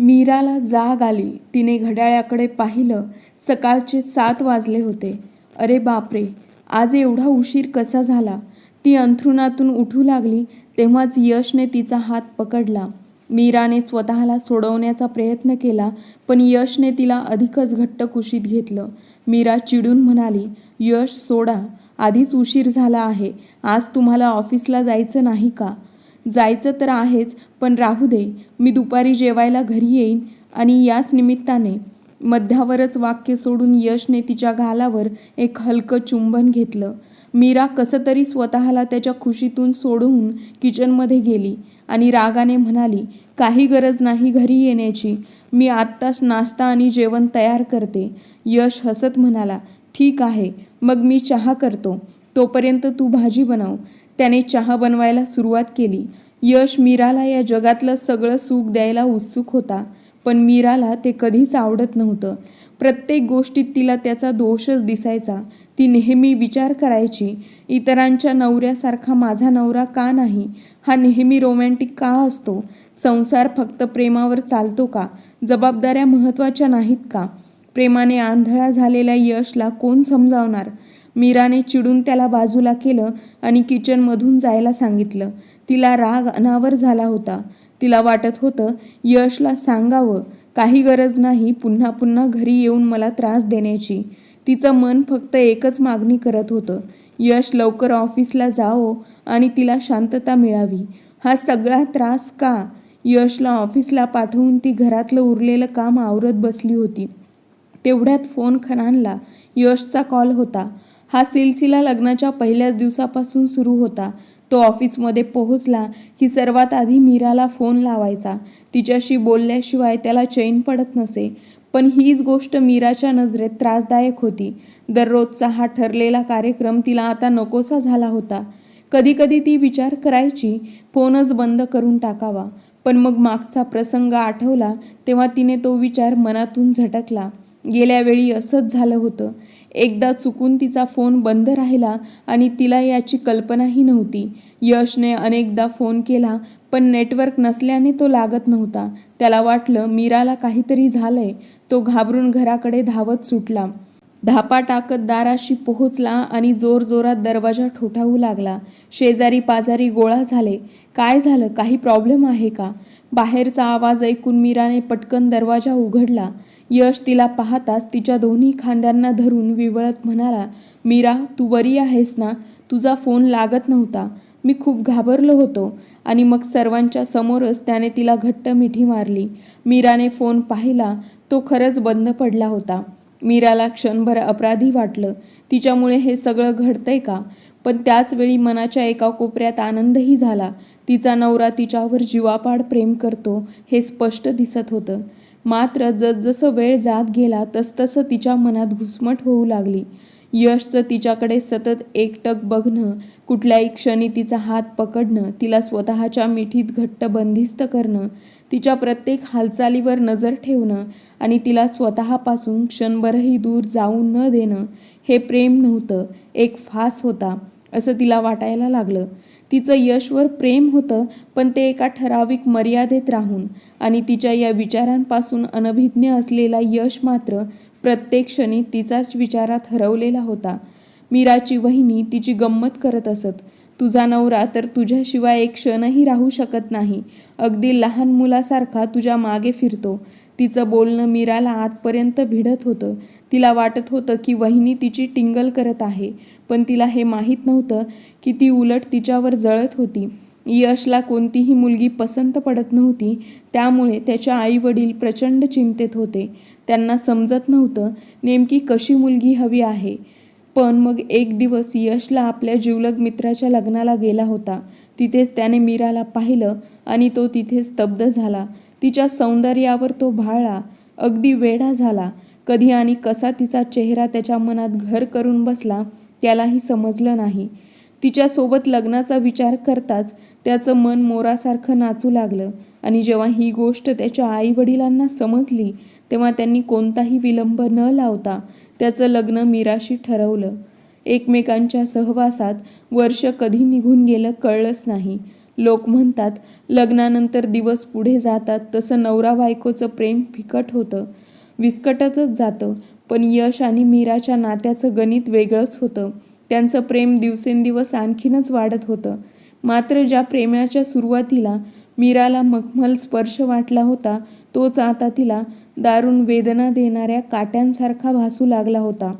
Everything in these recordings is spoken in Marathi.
मीराला जाग आली. तिने घड्याळाकडे पाहिलं. सकाळचे सात वाजले होते. अरे बापरे! आज एवढा उशीर कसा झाला? ती अंथरुणातून उठू लागली तेव्हाच यशने तिचा हात पकडला. मीराने स्वतःला सोडवण्याचा प्रयत्न केला पण यशने तिला अधिकच घट्ट कुशीत घेतलं. मीरा चिडून म्हणाली यश सोडा. आधीच उशीर झाला आहे. आज तुम्हाला ऑफिसला जायचं नाही का? जायचं तर आहेच पण राहू दे मी दुपारी जेवायला घरी येईन आणि याच निमित्ताने मध्यावरच वाक्य सोडून यशने तिच्या गालावर एक हलकं चुंबन घेतलं. मीरा कसं तरी स्वतःला त्याच्या खुशीतून सोडवून किचनमध्ये गेली आणि रागाने म्हणाली काही गरज नाही घरी येण्याची मी आत्ताच नाश्ता आणि जेवण तयार करते. यश हसत म्हणाला ठीक आहे मग मी चहा करतो तोपर्यंत तू भाजी बनव. त्याने चहा बनवायला सुरुवात केली. यश मीराला या जगातलं सगळं सुख द्यायला उत्सुक होता पण मीराला ते कधीच आवडत नव्हतं. प्रत्येक गोष्टीत तिला त्याचा दोषच दिसायचा. ती नेहमी विचार करायची इतरांच्या नवऱ्यासारखा माझा नवरा का नाही? हा नेहमी रोमॅन्टिक का असतो? संसार फक्त प्रेमावर चालतो का? जबाबदाऱ्या महत्त्वाच्या नाहीत का? प्रेमाने आंधळा झालेल्या यशला कोण समजावणार? मीराने चिडून त्याला बाजूला केलं आणि किचनमधून जायला सांगितलं. तिला राग अनावर झाला होता. तिला वाटत होतं यशला सांगावं काही गरज नाही पुन्हा पुन्हा घरी येऊन मला त्रास देण्याची. तिचं मन फक्त एकच मागणी करत होतं. यश लवकर ऑफिसला जावो आणि तिला शांतता मिळावी. हा सगळा त्रास का? यशला ऑफिसला पाठवून ती घरातलं उरलेलं काम आवरत बसली होती. तेवढ्यात फोन खनानला यशचा कॉल होता. हा सिलसिला लग्नाच्या पहिल्याच दिवसापासून सुरू होता. तो ऑफिसमध्ये पोहोचला की सर्वात आधी मीराला फोन लावायचा. तिच्याशी बोलल्याशिवाय त्याला चैन पडत नसे. पण हीच गोष्ट मीराच्या नजरेत त्रासदायक होती. दररोजचा हा ठरलेला कार्यक्रम तिला आता नकोसा झाला होता. कधीकधी ती विचार करायची फोनच बंद करून टाकावा. पण मग मागचा प्रसंग आठवला तेव्हा तिने तो विचार मनातून झटकला. गेल्या वेळी असंच झालं होतं. एकदा चुकून तिचा फोन बंद राहिला आणि तिला याची कल्पनाही नव्हती. यशने अनेकदा फोन केला पण नेटवर्क नसल्याने तो लागत नव्हता. त्याला वाटलं मीराला काहीतरी झालंय. तो घाबरून घराकडे धावत सुटला. धापा टाकत दाराशी पोहोचला आणि जोरजोरात दरवाजा ठोठावू लागला. शेजारी पाजारी गोळा झाले. काय झालं? काही प्रॉब्लेम आहे का? बाहेरचा आवाज ऐकून मीराने पटकन दरवाजा उघडला. यश तिला पाहताच तिच्या दोन्ही खांद्यांना धरून विवळत म्हणाला मीरा तू बरी आहेस ना? तुझा फोन लागत नव्हता. मी खूप घाबरलो होतो आणि मग सर्वांच्या समोरच त्याने तिला घट्ट मिठी मारली. मीराने फोन पाहिला तो खरंच बंद पडला होता. मीराला क्षणभर अपराधी वाटलं. तिच्यामुळे हे सगळं घडतंय का? पण त्याचवेळी मनाच्या एका कोपऱ्यात आनंदही झाला. तिचा नवरा तिच्यावर जीवापाड प्रेम करतो हे स्पष्ट दिसत होतं. मात्र जसजसं वेळ जात गेला तसतसं तिच्या मनात घुसमट होऊ लागली. यशचं तिच्याकडे सतत एकटक बघणं कुठल्याही क्षणी तिचा हात पकडणं तिला स्वतःच्या मिठीत घट्ट बंदिस्त करणं तिच्या प्रत्येक हालचालीवर नजर ठेवणं आणि तिला स्वतःपासून क्षणभरही दूर जाऊ न देणं हे प्रेम नव्हतं एक फास होता असं तिला वाटायला लागलं. तिचं यशवर प्रेम होतं पण ते एका ठराविक मर्यादेत राहून आणि तिच्या या विचारांपासून अनभिज्ञ असलेला यश मात्र प्रत्येक क्षणी तिचाच विचारात हरवलेला होता. मीराची वहिनी तिची गंमत करत असत तुझा नवरा तर तुझ्याशिवाय एक क्षणही राहू शकत नाही. अगदी लहान मुलासारखा तुझ्या मागे फिरतो. तिचं बोलणं मीराला आतपर्यंत भिडत होतं. तिला वाटत होतं की वहिनी तिची टिंगल करत आहे पण तिला हे माहीत नव्हतं की ती उलट तिच्यावर जळत होती. यशला कोणतीही मुलगी पसंत पडत नव्हती त्यामुळे त्याच्या आई वडील प्रचंड चिंतेत होते. त्यांना समजत नव्हतं नेमकी कशी मुलगी हवी आहे. पण मग एक दिवस यशला आपल्या जिवलग मित्राच्या लग्नाला गेला होता. तिथेच त्याने मीराला पाहिलं आणि तो तिथे स्तब्ध झाला. तिच्या सौंदर्यावर तो भाळला. अगदी वेडा झाला. कधी आणि कसा तिचा चेहरा त्याच्या मनात घर करून बसला त्यालाही समजलं नाही. तिच्यासोबत लग्नाचा विचार करताच त्याचं मन मोरासारखं नाचू लागलं आणि जेव्हा ही गोष्ट त्याच्या आईवडिलांना समजली तेव्हा त्यांनी कोणताही विलंब न लावता त्याचं लग्न मीराशी ठरवलं. एकमेकांच्या सहवासात वर्ष कधी निघून गेलं कळलंच नाही. लोक म्हणतात लग्नानंतर दिवस पुढे जातात तसं नवरा बायकोचं प्रेम फिकट होतं. विस्कटतच जातं पण यश आणि मीराच्या नात्याचं गणित वेगळंच होतं. त्यांचं प्रेम दिवसेंदिवस आणखीनच वाढत होतं. मात्र ज्या प्रेमाच्या सुरुवातीला मीराला मखमल स्पर्श वाटला होता तोच आता तिला दारुण वेदना देणाऱ्या काट्यांसारखा भासू लागला होता.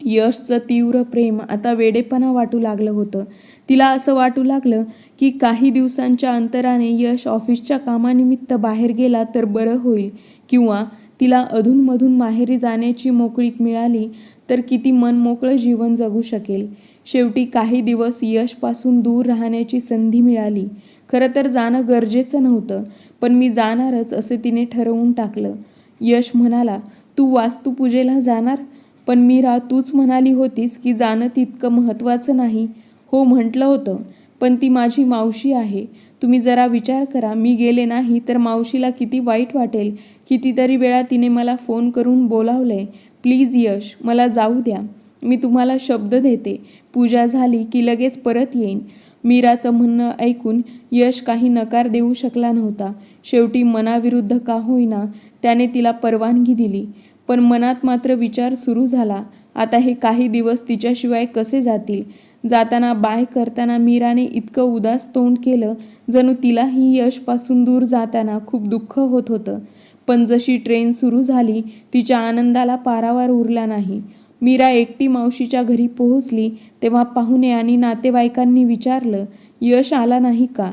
यशचं तीव्र प्रेम आता वेडेपणा वाटू लागलं होतं. तिला असं वाटू लागलं की काही दिवसांच्या अंतराने यश ऑफिसच्या कामानिमित्त बाहेर गेला तर बरं होईल. किंवा तिला अधूनमधून माहेरी जाण्याची मोकळीक मिळाली तर किती मनमोकळं जीवन जगू शकेल. शेवटी काही दिवस यशपासून दूर राहण्याची संधी मिळाली. खरं तर जाणं गरजेचं नव्हतं पण मी जाणारच असे तिने ठरवून टाकलं. यश म्हणाला तू वास्तुपूजेला जाणार पण मीरा तूच म्हणाली होतीस की जाणं तितकं महत्त्वाचं नाही. हो म्हटलं होतं. पण ती माझी मावशी आहे. तुम्ही जरा विचार करा मी गेले नाही तर मावशीला किती वाईट वाटेल. कितीतरी वेळा तिने मला फोन करून बोलावलंय प्लीज यश मला जाऊ द्या. मी तुम्हाला शब्द देते. पूजा झाली की लगेच परत येईन. मीराचं म्हणणं ऐकून यश काही नकार देऊ शकला नव्हता. शेवटी मनाविरुद्ध का होईना त्याने तिला परवानगी दिली. पण मनात मात्र विचार सुरू झाला. आता हे काही दिवस तिच्याशिवाय कसे जातील? जाताना बाय करताना मीराने इतकं उदास तोंड केलं जणू तिलाही यशपासून दूर जाताना खूप दुःख होत होतं. पण जशी ट्रेन सुरू झाली तिच्या आनंदाला पारावार उरला नाही. मीरा एकटी मावशीच्या घरी पोहोचली तेव्हा पाहुणे आणि नातेवाईकांनी विचारलं यश आला नाही का?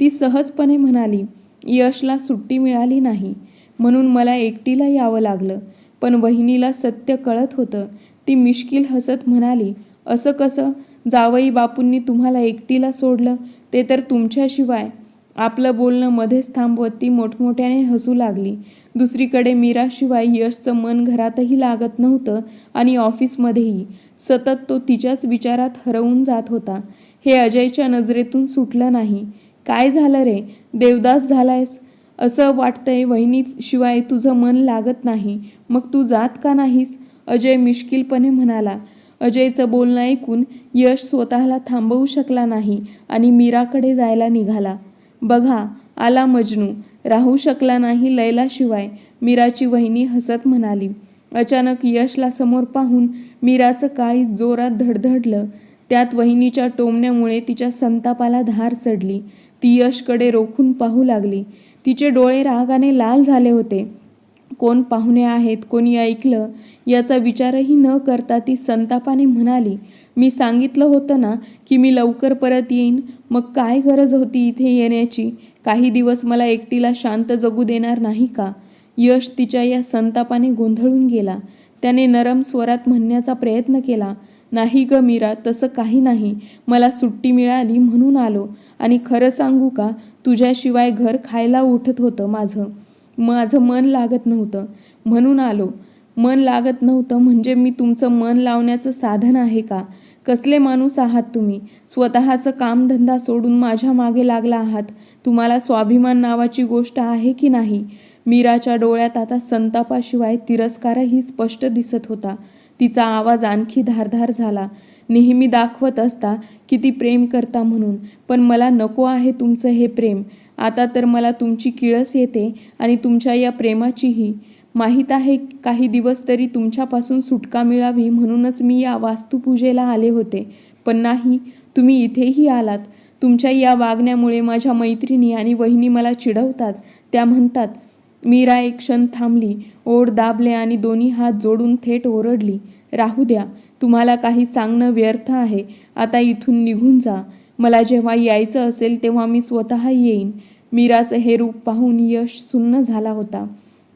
ती सहजपणे म्हणाली यशला सुट्टी मिळाली नाही. म्हणून मला एकटीला यावं लागलं. पण वहिनीला सत्य कळत होतं. ती मिश्किल हसत म्हणाली असं कसं? जावई बापूंनी तुम्हाला एकटीला सोडलं ते तर तुमच्याशिवाय. आपलं बोलणं मध्येच थांबवत ती मोठमोठ्याने हसू लागली. दुसरीकडे मीराशिवाय यशचं मन घरातही लागत नव्हतं आणि ऑफिसमध्येही. सतत तो तिच्याच विचारात हरवून जात होता. हे अजयच्या नजरेतून सुटलं नाही. काय झालं रे? देवदास झालायस? असं वाटतंय वहिनीशिवाय तुझं मन लागत नाही. मग तू जात का नाहीस? अजय मिश्किलपणे म्हणाला. अजयचं बोलणं ऐकून यश स्वतःला थांबवू शकला नाही आणि मीराकडे जायला निघाला. बघा आला मजनू. राहू शकला नाही लैलाशिवाय मीराची वहिनी हसत म्हणाली. अचानक यशला समोर पाहून मीराचं काळी जोरात धडधडलं. त्यात वहिनीच्या टोमण्यामुळे तिच्या संतापाला धार चढली. ती यशकडे रोखून पाहू लागली. तिचे डोळे रागाने लाल झाले होते. कोण पाहुणे आहेत कोणी ऐकलं याचा विचारही न करता ती संतापाने म्हणाली मी सांगितलं होतं ना की मी लवकर परत येईन मग काय गरज होती इथे येण्याची? काही दिवस मला एकटीला शांत जगू देणार नाही का? यश तिच्या या संतापाने गोंधळून गेला. त्याने नरम स्वरात म्हणण्याचा प्रयत्न केला नाही ग मीरा तसं काही नाही. मला सुट्टी मिळाली म्हणून आलो. आणि खरं सांगू का तुझ्याशिवाय घर खायला उठत होतं माझं. माझं मन लागत नव्हतं. म्हणून आलो. मन लागत नव्हतं म्हणजे मी तुमचं मन लावण्याचं साधन आहे का? कसले माणूस आहात तुम्ही? स्वतःचं कामधंदा सोडून माझ्या मागे लागला आहात? तुम्हाला स्वाभिमान नावाची गोष्ट आहे की नाही? मीराच्या डोळ्यात आता संतापाशिवाय तिरस्कारही स्पष्ट दिसत होता. तिचा आवाज आणखी धारधार झाला. नेहमी दाखवत असता किती प्रेम करता म्हणून. पण मला नको आहे तुमचं हे प्रेम. आता तर मला तुमची किळस येते आणि तुमच्या या प्रेमाचीही. माहीत आहे काही दिवस तरी तुमच्यापासून सुटका मिळावी म्हणूनच मी या वास्तुपूजेला आले होते. पण नाही तुम्ही इथेही आलात. तुमच्या या वागण्यामुळे माझ्या मैत्रिणी आणि वहिनी मला चिडवतात. त्या म्हणतात मीरा एक क्षण थांबली ओढ दाबले आणि दोन्ही हात जोडून थेट ओरडली. राहू द्या तुम्हाला काही सांगणं व्यर्थ आहे. आता इथून निघून जा. मला जेव्हा यायचं असेल तेव्हा मी स्वतः येईन. मीराचं हे रूप पाहून यश सुन्न झाला होता.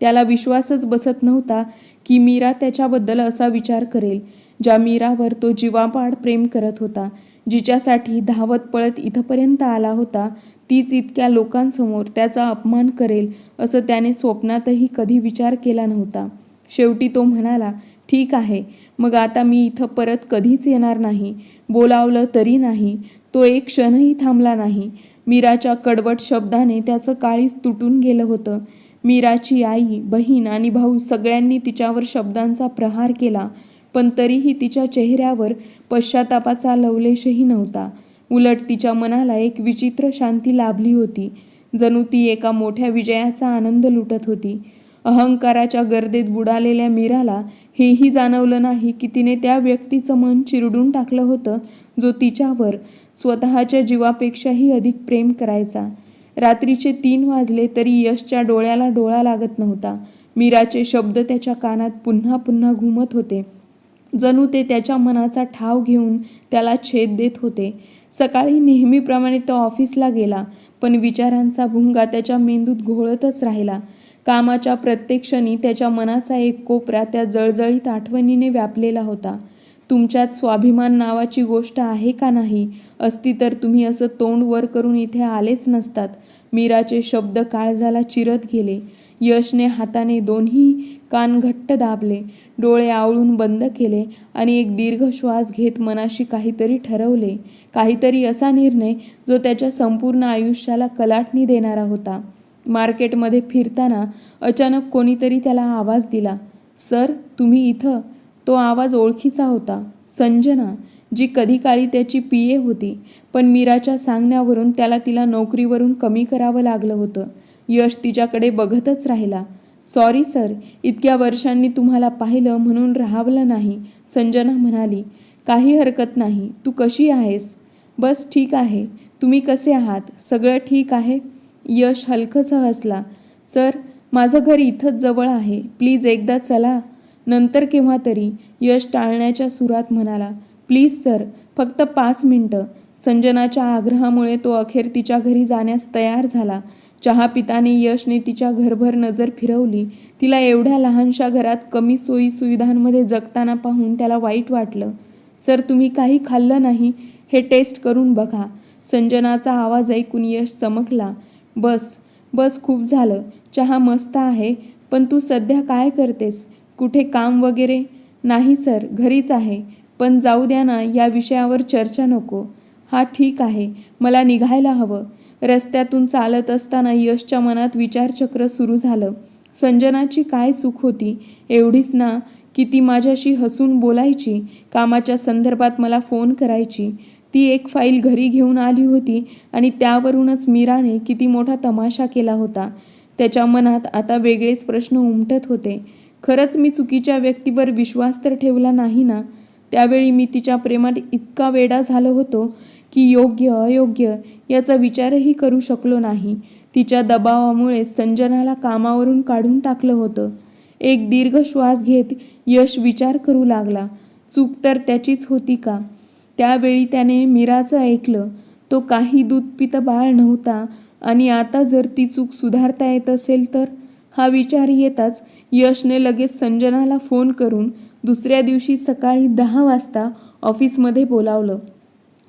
त्याला विश्वासच बसत नव्हता की मीरा त्याच्याबद्दल असा विचार करेल ज्या मीरावर तो जीवापाड प्रेम करत होता जिच्यासाठी धावत पळत इथपर्यंत आला होता तीच इतक्या लोकांसमोर त्याचा अपमान करेल असं त्याने स्वप्नातही कधी विचार केला नव्हता. शेवटी तो म्हणाला ठीक आहे मग आता मी इथं परत कधीच येणार नाही बोलावलं तरी नाही तो एक क्षणही थांबला नाही मीराच्या कडवट शब्दाने त्याचं काळीच तुटून गेलं होतं. मीराची आई बहीण आणि भाऊ सगळ्यांनी तिच्यावर शब्दांचा प्रहार केला पण तरीही तिच्या चेहऱ्यावर पश्चातापाचा लवलेशही नव्हता. उलट तिच्या मनाला एक विचित्र शांती लाभली होती. जणू ती एका मोठ्या विजयाचा आनंद लुटत होती. अहंकाराच्या गर्दीत बुडालेल्या मीराला हेही जाणवलं नाही की तिने त्या व्यक्तीचं मन चिरडून टाकलं होतं जो तिच्यावर स्वतःच्या जीवापेक्षाही अधिक प्रेम करायचा. रात्रीचे तीन वाजले तरी यशच्या डोळ्याला डोळा लागत नव्हता. मीराचे शब्द त्याच्या कानात पुन्हा पुन्हा घुमत होते. जणू ते त्याच्या मनाचा ठाव घेऊन त्याला छेद देत होते. सकाळी नेहमीप्रमाणे तो ऑफिसला गेला पण विचारांचा भुंगा त्याच्या मेंदूत घोळतच राहिला. कामाच्या प्रत्येक क्षणी त्याच्या मनाचा एक कोपरा त्या जळजळीत आठवणीने व्यापलेला होता. तुमच्यात स्वाभिमान नावाची गोष्ट आहे का नाही? असती तर तुम्ही असं तोंड वर करून इथे आलेच नसतात. मीराचे शब्द काळजाला चिरत गेले. यशने हाताने दोन्ही कान घट्ट दाबले. डोळे आवळून बंद केले आणि एक दीर्घ श्वास घेत मनाशी काहीतरी ठरवले. काहीतरी असा निर्णय जो त्याच्या संपूर्ण आयुष्याला कलाटणी देणारा होता. मार्केटमध्ये फिरताना अचानक कोणीतरी त्याला आवाज दिला सर तुम्ही इथं तो आवाज ओळखीचा होता. संजना जी कधी काळी त्याची पी ए होती पण मीराच्या सांगण्यावरून त्याला तिला नोकरीवरून कमी करावं लागलं होतं. यश तिच्याकडे बघतच राहिला. सॉरी सर इतक्या वर्षांनी तुम्हाला पाहिलं म्हणून राहावलं नाही संजना म्हणाली. काही हरकत नाही तू कशी आहेस? बस ठीक आहे. तुम्ही कसे आहात? सगळं ठीक आहे? यश हलकंसं हसला. सर माझं घर इथंच जवळ आहे. प्लीज एकदा चला. नंतर केव्हा तरी यश टाळण्याच्या सुरात म्हणाला प्लीज सर फक्त पाच मिनटं. संजनाच्या आग्रहामुळे तो अखेर तिच्या घरी जाण्यास तयार झाला. चहा पिताने यशने तिच्या घरभर नजर फिरवली. तिला एवढ्या लहानशा घरात कमी सोयी सुविधांमध्ये जगताना पाहून त्याला वाईट वाटलं. सर तुम्ही काही खाल्लं नाही? हे टेस्ट करून बघा. संजनाचा आवाज ऐकून यश चमकला. बस बस खूप झालं. चहा मस्त आहे पण तू सध्या काय करतेस? कुठे काम वगैरे? नाही सर घरीच आहे. पण जाऊ द्या ना या विषयावर चर्चा नको. हा ठीक आहे. मला निघायला हवं. रस्त्यातून चालत असताना यशच्या मनात विचारचक्र सुरू झालं. संजनाची काय चूक होती? एवढीच ना की ती माझ्याशी हसून बोलायची कामाच्या संदर्भात मला फोन करायची. ती एक फाईल घरी घेऊन आली होती आणि त्यावरूनच मीराने किती मोठा तमाशा केला होता. त्याच्या मनात आता वेगळेच प्रश्न उमटत होते. खरंच मी चुकीच्या व्यक्तीवर विश्वास तर ठेवला नाही ना? त्यावेळी मी तिच्या प्रेमात इतका वेडा झालो होतो की योग्य अयोग्य याचा विचारही करू शकलो नाही. तिच्या दबावामुळे संजनाला कामावरून काढून टाकलं होतं. एक दीर्घ श्वास घेत यश विचार करू लागला. चूक तर त्याचीच होती का? त्यावेळी त्याने मीराचं ऐकलं. तो काही दूध पित बाळ नव्हता आणि आता जर ती चूक सुधारता येत असेल तर? हा विचार येताच यशने लगेच संजनाला फोन करून दुसऱ्या दिवशी सकाळी दहा वाजता ऑफिसमध्ये बोलावलं.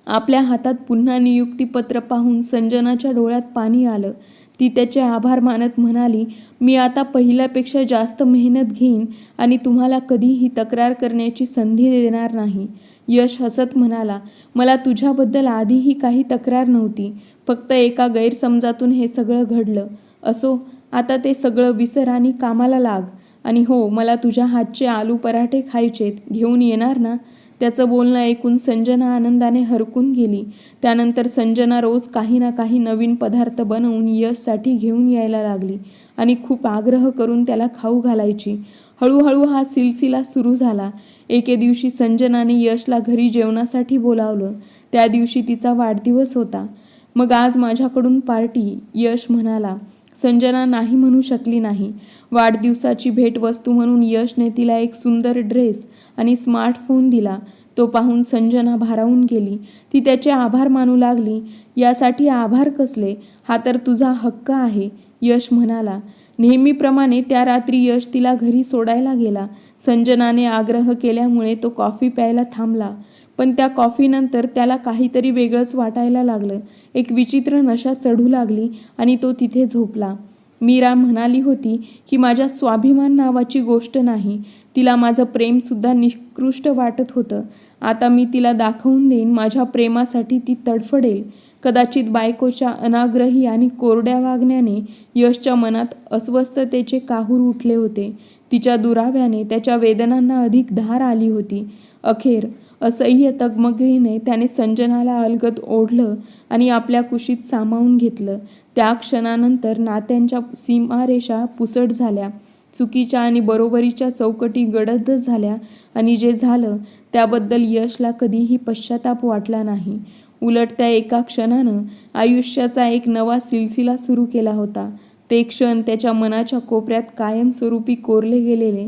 आपल्या हातात पुन्हा नियुक्तीपत्र पाहून संजनाच्या डोळ्यात पाणी आलं. ती त्याचे आभार मानत म्हणाली मी आता पहिल्यापेक्षा जास्त मेहनत घेईन आणि तुम्हाला कधीही तक्रार करण्याची संधी देणार नाही. यश हसत म्हणाला मला तुझ्याबद्दल आधीही काही तक्रार नव्हती. फक्त एका गैरसमजातून हे सगळं घडलं. असो आता ते सगळं विसर आणि कामाला लाग. आणि हो मला तुझ्या हातचे आलू पराठे खायचेत घेऊन येणार ना? त्याचं बोलणं ऐकून संजना आनंदाने हरकून गेली. त्यानंतर संजना रोज काही ना काही नवीन पदार्थ बनवून यशसाठी घेऊन यायला लागली आणि खूप आग्रह करून त्याला खाऊ घालायची. हळूहळू हा सिलसिला सुरू झाला. एके दिवशी संजनाने यशला घरी जेवणासाठी बोलावलं. त्या दिवशी तिचा वाढदिवस होता. मग आज माझ्याकडून पार्टी यश म्हणाला. संजना नाही म्हणू शकली नाही. वाढदिवसाची भेटवस्तू म्हणून यशने तिला एक सुंदर ड्रेस आणि स्मार्टफोन दिला. तो पाहून संजना भारावून गेली. ती त्याचे आभार मानू लागली. यासाठी आभार कसले? हा तर तुझा हक्क आहे यश म्हणाला. नेहमीप्रमाणे त्या रात्री यश तिला घरी सोडायला गेला. संजनाने आग्रह केल्यामुळे तो कॉफी प्यायला थांबला. पण त्या कॉफीनंतर त्याला काहीतरी वेगळंच वाटायला लागलं. एक विचित्र नशा चढू लागली आणि तो तिथे झोपला. मीरा म्हणाली होती की माझ्या स्वाभिमान नावाची गोष्ट नाही. तिला माझं प्रेमसुद्धा निकृष्ट वाटत होतं. आता मी तिला दाखवून देईन माझ्या प्रेमासाठी ती तडफडेल. कदाचित बायकोच्या अनाग्रही आणि कोरड्या वागण्याने यशच्या मनात अस्वस्थतेचे काहूर उठले होते. तिच्या दुराव्याने त्याच्या वेदनांना अधिक धार आली होती. अखेर असह्य तगमगीने त्याने संजनाला अलगद ओढलं आणि आपल्या कुशीत सामावून घेतलं. त्या क्षणानंतर नात्यांच्या सीमारेषा पुसट झाल्या. चुकीच्या आणि बरोबरीच्या चौकटी गडद झाल्या आणि जे झालं त्याबद्दल यशला कधीही पश्चाताप वाटला नाही. उलट त्या एका क्षणानं आयुष्याचा एक नवा सिलसिला सुरू केला होता. ते क्षण त्याच्या मनाच्या कोपऱ्यात कायमस्वरूपी कोरले गेलेले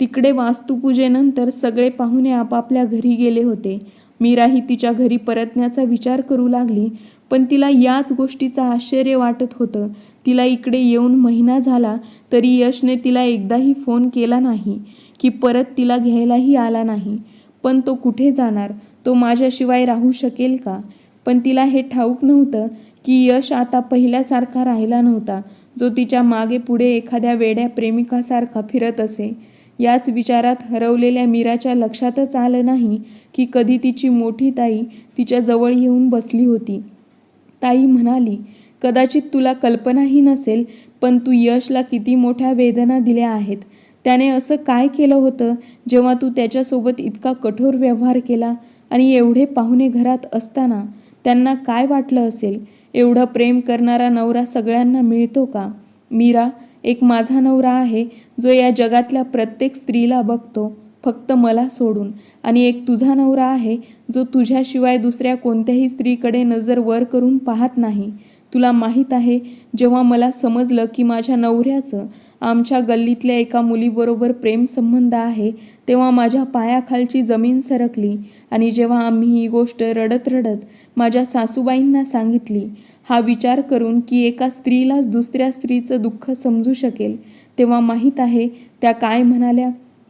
तिकडे वास्तुपूजेनंतर सगळे पाहुणे आपापल्या घरी गेले होते. मीराही तिच्या घरी परतण्याचा विचार करू लागली पण तिला याच गोष्टीचं आश्चर्य वाटत होतं. तिला इकडे येऊन महिना झाला तरी यशने तिला एकदाही फोन केला नाही की परत तिला घ्यायलाही आला नाही. पण तो कुठे जाणार? तो माझ्याशिवाय राहू शकेल का? पण तिला हे ठाऊक नव्हतं की यश आता पहिल्यासारखा राहिला नव्हता जो तिच्यामागे पुढे एखाद्या वेड्या प्रेमिकासारखा फिरत असे. याच विचारात हरवलेल्या मीराच्या लक्षातच आलं नाही की कधी तिची मोठी ताई तिच्या जवळ येऊन बसली होती. ताई म्हणाली कदाचित तुला कल्पनाही नसेल पण तू यशला किती मोठ्या वेदना दिल्या आहेत. त्याने असं काय केलं होतं जेव्हा तू त्याच्यासोबत इतका कठोर व्यवहार केला आणि एवढे पाहुणे घरात असताना त्यांना काय वाटलं असेल? एवढं प्रेम करणारा नवरा सगळ्यांना मिळतो का? मीरा एक माझा नवरा आहे जो या जगातल्या प्रत्येक स्त्रीला बघतो फक्त मला सोडून. आणि एक तुझा नवरा आहे जो तुझ्याशिवाय दुसऱ्या कोणत्याही स्त्रीकडे नजर वर करून पाहत नाही. तुला माहीत आहे जेव्हा मला समजलं की माझ्या नवऱ्याचं आमच्या गल्लीतल्या एका मुलीबरोबर प्रेमसंबंध आहे तेव्हा माझ्या पायाखालची जमीन सरकली. आणि जेव्हा आम्ही ही गोष्ट रडत रडत माझ्या सासूबाईंना सांगितली हा विचार करून की एका स्त्रीलाच दुसऱ्या स्त्रीचं दुःख समजू शकेल तेव्हा माहीत आहे त्या काय म्हणाल्या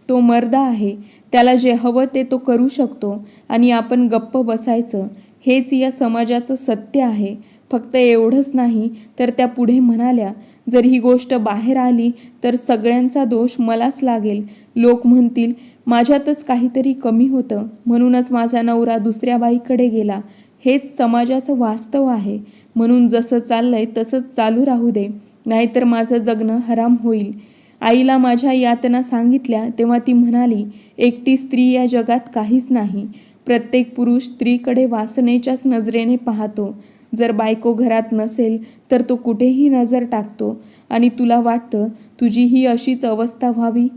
तो मर्दा आहे त्याला जे हवं ते तो करू शकतो आणि आपण गप्प बसायचं. हेच या समाजाचं सत्य आहे. फक्त एवढंच नाही तर त्या पुढे म्हणाल्या जर ही गोष्ट बाहेर आली तर सगळ्यांचा दोष मलाच लागेल. लोक म्हणतील माझ्यातच काहीतरी कमी होतं म्हणूनच माझा नवरा दुसऱ्या बाईकडे गेला. हेच समाजाचं वास्तव आहे. म्हणून जसं चाललंय तसंच चालू राहू दे. नाहीतर माझं जगणं हराम होईल. आईला माझ्या यातना सांगितल्या तेव्हा ती म्हणाली एकटी स्त्री या जगात काहीच नाही. प्रत्येक पुरुष स्त्रीकडे वासनेच्याच नजरेने पाहतो. जर बायको घरात नसेल तर तो कुठेही नजर टाकतो. आणि तुला वाटतं तुझी ही अशीच अवस्था व्हावी?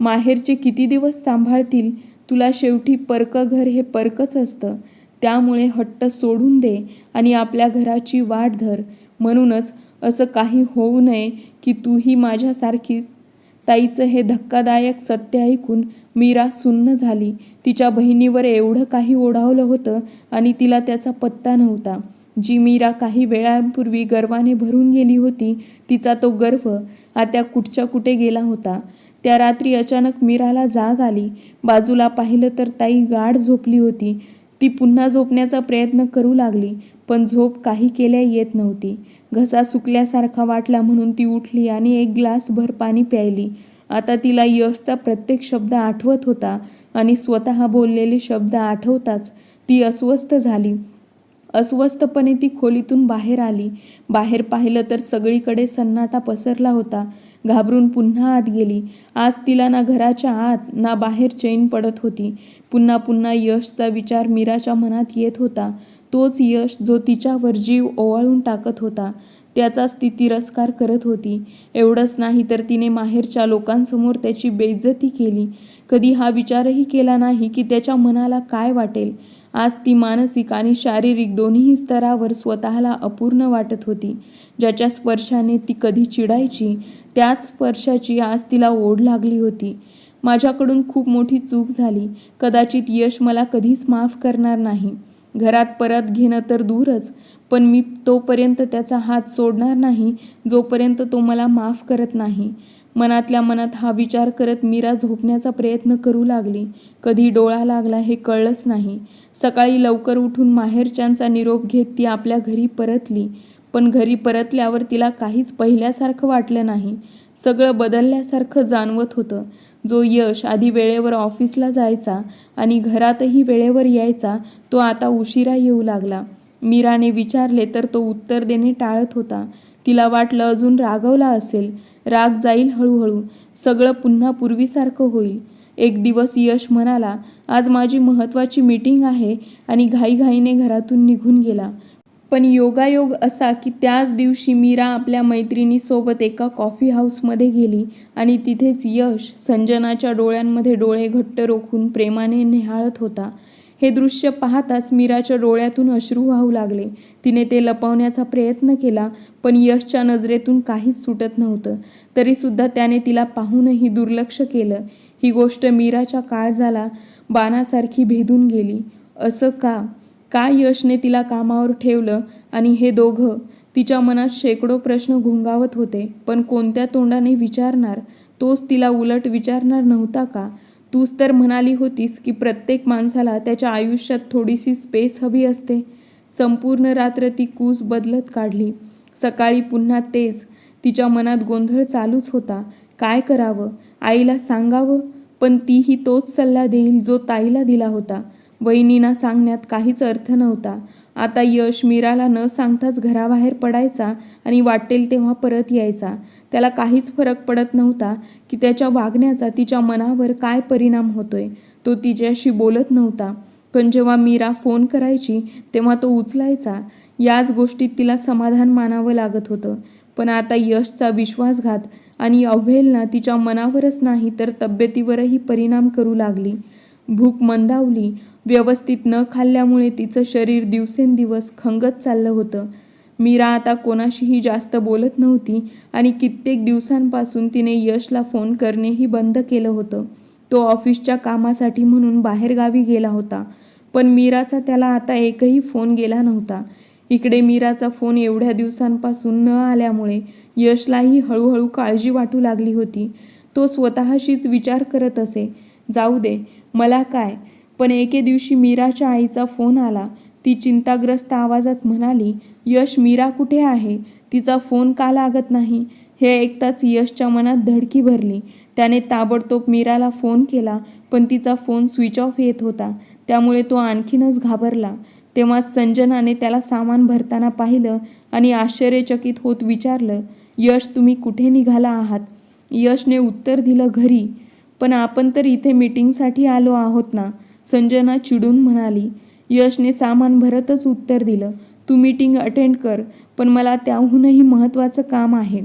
माहेरचे किती दिवस सांभाळतील? तुला शेवटी परकं घर हे परकंच असतं. त्यामुळे हट्ट सोडून दे आणि आपल्या घराची वाट धर. म्हणूनच असं काही होऊ नये की तूही माझ्यासारखीच ताईचं हे धक्कादायक सत्य ऐकून मीरा सुन्न झाली. तिच्या बहिणीवर एवढं काही ओढावलं होतं आणि तिला त्याचा पत्ता नव्हता. जी मीरा काही वेळांपूर्वी गर्वाने भरून गेली होती तिचा तो गर्व आता कुठच्या कुठे गेला होता. त्या रात्री अचानक मीराला जाग आली. बाजूला पाहिलं तर ताई गाढ झोपली होती. ती पुन्हा झोपण्याचा प्रयत्न करू लागली पण झोप काही केल्या येत नव्हती. घसा सुकल्यासारखा वाटला म्हणून ती उठली आणि एक ग्लासभर पाणी प्यायली. आता तिला यशचा प्रत्येक शब्द आठवत होता आणि स्वतः बोललेले शब्द आठवताच ती अस्वस्थ झाली. अस्वस्थपणे ती खोलीतून बाहेर आली. बाहेर पाहिलं तर सगळीकडे सन्नाटा पसरला होता. घाबरून पुन्हा आत गेली. आज तिला ना घराच्या आत ना बाहेर चैन पडत होती. पुन्हा पुन्हा यशचा विचार मीराच्या मनात येत होता. तोच यश जो तिच्यावर जीव ओवाळून टाकत होता त्याचाच ती तिरस्कार करत होती. एवढंच नाही तर तिने माहेरच्या लोकांसमोर त्याची बेइज्जती केली. कधी हा विचारही केला नाही की त्याच्या मनाला काय वाटेल. आज ती मानसिक आणि शारीरिक दोन्ही स्तरावर स्वतःला अपूर्ण वाटत होती. ज्याच्या स्पर्शाने ती कधी चिडायची त्याच स्पर्शाची आज तिला ओढ लागली होती. माझ्याकडून खूप मोठी चूक झाली. कदाचित यश मला कधीच माफ करणार नाही. घरात परत घेणं तर दूरच पण मी तोपर्यंत त्याचा हात सोडणार नाही जोपर्यंत तो मला माफ करत नाही. मनातल्या मनात हा विचार करत मीरा झोपण्याचा प्रयत्न करू लागली. कधी डोळा लागला हे कळलंच नाही. सकाळी लवकर उठून माहेरच्यांचा निरोप घेत ती आपल्या घरी परतली पण घरी परतल्यावर तिला काहीच पहिल्यासारखं वाटलं नाही. सगळं बदलल्यासारखं जाणवत होतं. जो यश आधी वेळेवर ऑफिसला जायचा आणि घरातही वेळेवर यायचा तो आता उशिरा येऊ लागला. मीराने विचारले तर तो उत्तर देणे टाळत होता. तिला वाटलं अजून रागवला असेल. राग जाईल हळूहळू. सगळं पुन्हा पूर्वीसारखं होईल. एक दिवस यश म्हणाला आज माझी महत्त्वाची मीटिंग आहे आणि घाईघाईने घरातून निघून गेला. पण योगायोग असा की त्याच दिवशी मीरा आपल्या मैत्रिणीसोबत एका कॉफी हाऊसमध्ये गेली आणि तिथेच यश संजनाच्या डोळ्यांमध्ये डोळे घट्ट रोखून प्रेमाने निहाळत होता. हे दृश्य पाहताच मीराच्या डोळ्यातून अश्रू वाहू लागले. तिने ते लपवण्याचा प्रयत्न केला पण यशच्या नजरेतून काहीच सुटत नव्हतं. तरीसुद्धा त्याने तिला पाहूनही दुर्लक्ष केलं. ही गोष्ट मीराच्या काळजाला बाणासारखी भेदून गेली. असं का? का यशने तिला कामावर ठेवलं आणि हे दोघं? तिच्या मनात शेकडो प्रश्न घोंगावत होते. पण कोणत्या तोंडाने विचारणार? तोच तिला उलट विचारणार नव्हता का? तूच तर म्हणाली होतीस की प्रत्येक माणसाला त्याच्या आयुष्यात थोडीशी स्पेस हवी असते. संपूर्ण रात्र ती कूस बदलत काढली. सकाळी पुन्हा तेच. तिच्या मनात गोंधळ चालूच होता. काय करावं? आईला सांगावं? पण तीही तोच सल्ला देईल जो ताईला दिला होता. वहिनींना सांगण्यात काहीच अर्थ नव्हता. आता यश मीराला न सांगताच घराबाहेर पडायचा आणि वाटेल तेव्हा परत यायचा. त्याला काहीच फरक पडत नव्हता की त्याच्या वागण्याचा तिच्या मनावर काय परिणाम होतोय. तो तिच्याशी बोलत नव्हता. पण जेव्हा मीरा फोन करायची तेव्हा तो उचलायचा. याच गोष्टीत तिला समाधान मानावं लागत होतं. पण आता यशचा विश्वासघात आणि अवहेलना तिच्या मनावरच नाही तर तब्येतीवरही परिणाम करू लागली. भूक मंदावली व्यवस्थित न खाल्ल्यामुळे तिचं शरीर दिवसेंदिवस खंगत चाललं होतं. मीरा आता कोणाशीही जास्त बोलत नव्हती आणि कित्येक दिवसांपासून तिने यशला फोन करणेही बंद केलं होतं. तो ऑफिसच्या कामासाठी म्हणून बाहेरगावी गेला होता. पण मीराचा त्याला आता एकही फोन गेला नव्हता. इकडे मीराचा फोन एवढ्या दिवसांपासून न आल्यामुळे यशलाही हळूहळू काळजी वाटू लागली होती. तो स्वतःशीच विचार करत असे जाऊ दे मला काय पण एके दिवशी मीराच्या आईचा फोन आला. ती चिंताग्रस्त आवाजात म्हणाली यश मीरा कुठे आहे? तिचा फोन का लागत नाही? हे ऐकताच यशच्या मनात धडकी भरली. त्याने ताबडतोब मीराला फोन केला पण तिचा फोन स्विच ऑफ येत होता. त्यामुळे तो आणखीनच घाबरला. तेव्हा संजनाने त्याला सामान भरताना पाहिलं आणि आश्चर्यचकित होत विचारलं यश तुम्ही कुठे निघाला आहात? यशने उत्तर दिलं घरी. पण आपण तर इथे मीटिंगसाठी आलो आहोत ना. संजना चिडून म्हणाली यशने सामान भरतच उत्तर दिलं. तू मीटिंग अटेंड कर पण मला त्याहूनही महत्त्वाचं काम आहे.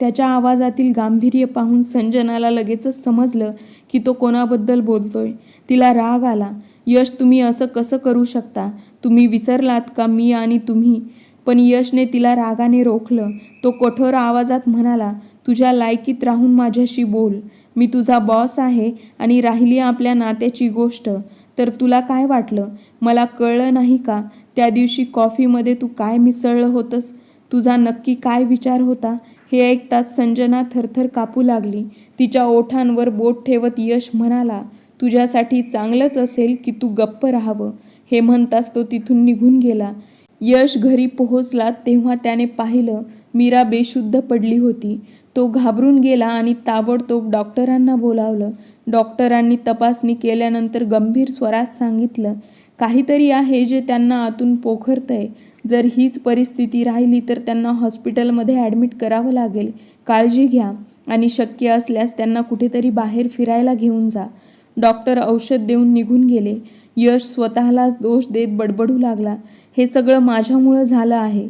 त्याच्या आवाजातील गांभीर्य पाहून संजनाला लगेचच समजलं की तो कोणाबद्दल बोलतोय. तिला राग आला यश तुम्ही असं कसं करू शकता? तुम्ही विसरलात का मी आणि तुम्ही? पण यशने तिला रागाने रोखलं. तो कठोर आवाजात म्हणाला तुझ्या लायकीत राहून माझ्याशी बोल. मी तुझा बॉस आहे आणि राहिली आपल्या नात्याची गोष्ट. तर तुला काय वाटलं? मला कळलं नाही का? त्या दिवशी कॉफीमध्ये तू काय मिसळलं होतंस? तुझा नक्की काय विचार होता? हे ऐकताच संजना थरथर कापू लागली. तिच्या ओठांवर बोट ठेवत यश म्हणाला तुझ्यासाठी चांगलंच असेल की तू गप्प राहावं. हे म्हणताच तो तिथून निघून गेला. यश घरी पोहोचला तेव्हा त्याने पाहिलं मीरा बेशुद्ध पडली होती. तो घाबरून गेला आणि ताबडतोब डॉक्टरांना बोलावलं. डॉक्टरांनी तपासणी केल्यानंतर गंभीर स्वरात सांगितलं काहीतरी आहे जे त्यांना आतून पोखरतंय. जर हीच परिस्थिती राहिली तर त्यांना हॉस्पिटलमध्ये ॲडमिट करावं लागेल. काळजी घ्या आणि शक्य असल्यास त्यांना कुठेतरी बाहेर फिरायला घेऊन जा. डॉक्टर औषध देऊन निघून गेले. यश स्वतःलाच दोष देत बडबडू लागला. हे सगळं माझ्यामुळं झालं आहे.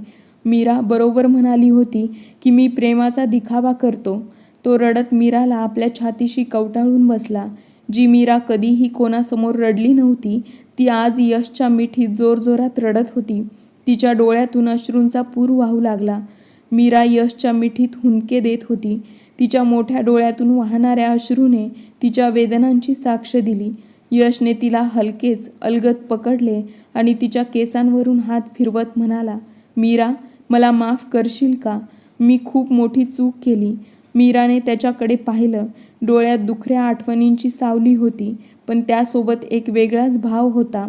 मीरा बरोबर म्हणाली होती की मी प्रेमाचा दिखावा करतो. तो रडत मीराला आपल्या छातीशी कवटाळून बसला. जी मीरा कधीही कोणासमोर रडली नव्हती ती आज यशच्या मिठीत जोरजोरात रडत होती. तिच्या डोळ्यातून अश्रूंचा पूर वाहू लागला. मीरा यशच्या मिठीत हुंदके देत होती. तिच्या मोठ्या डोळ्यातून वाहणाऱ्या अश्रूने तिच्या वेदनांची साक्ष दिली. यशने तिला हलकेच अलगत पकडले आणि तिच्या केसांवरून हात फिरवत म्हणाला मीरा मला माफ करशील का? मी खूप मोठी चूक केली. मीराने त्याच्याकडे पाहिलं. डोळ्यात दुखऱ्या आठवणींची सावली होती पण त्यासोबत एक वेगळाच भाव होता.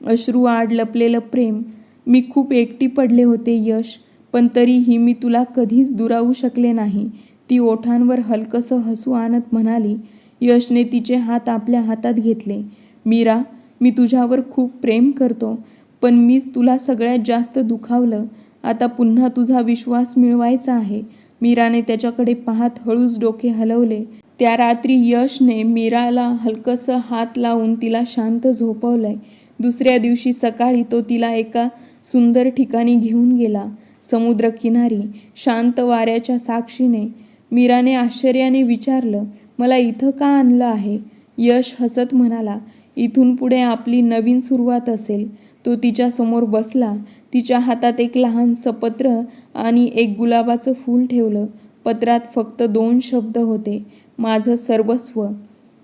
अश्रू आड लपलेलं प्रेम. मी खूप एकटी पडले होते यश पण तरीही मी तुला कधीच दुरावू शकले नाही. ती ओठांवर हलकंसं हसू आणत म्हणाली यशने तिचे हात आपल्या हातात घेतले. मीरा मी तुझ्यावर खूप प्रेम करतो पण मीच तुला सगळ्यात जास्त दुखावलं. आता पुन्हा तुझा विश्वास मिळवायचा आहे. मीराने त्याच्याकडे पाहत हळूच डोके हलवले. त्या रात्री यशने मीराला हलकंसं हात लावून तिला शांत झोपवलंय. दुसऱ्या दिवशी सकाळी तो तिला एका सुंदर ठिकाणी घेऊन गेला समुद्रकिनारी शांत वाऱ्याच्या साक्षीने. मीराने आश्चर्याने विचारलं मला इथं का आणलं आहे? यश हसत म्हणाला इथून पुढे आपली नवीन सुरुवात असेल. तो तिच्यासमोर बसला तिच्या हातात एक लहानसं पत्र आणि एक गुलाबाचं फूल ठेवलं. पत्रात फक्त दोन शब्द होते माझं सर्वस्व.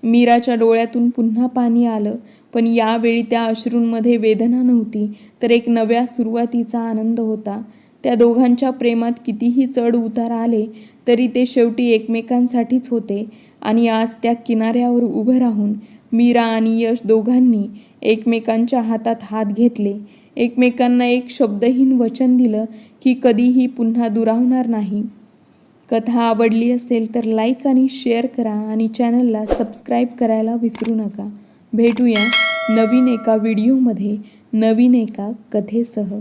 मीराच्या डोळ्यातून पुन्हा पाणी आलं पण यावेळी त्या अश्रूंमध्ये वेदना नव्हती तर एक नव्या सुरुवातीचा आनंद होता. त्या दोघांच्या प्रेमात कितीही चढ उतार आले तरी ते शेवटी एकमेकांसाठीच होते आणि आज त्या किनाऱ्यावर उभं राहून मीरा आणि यश दोघांनी एकमेकांच्या हातात हात घेतले. एकमेकांना एक शब्दहीन वचन दिलं की कधीही पुन्हा दुरावणार नाही. कथा आवडली असेल तर लाईक आणि शेअर करा आणि चॅनलला सबस्क्राईब करायला विसरू नका. भेटूया नवीन एका व्हिडिओमध्ये नवीन एका कथेसह.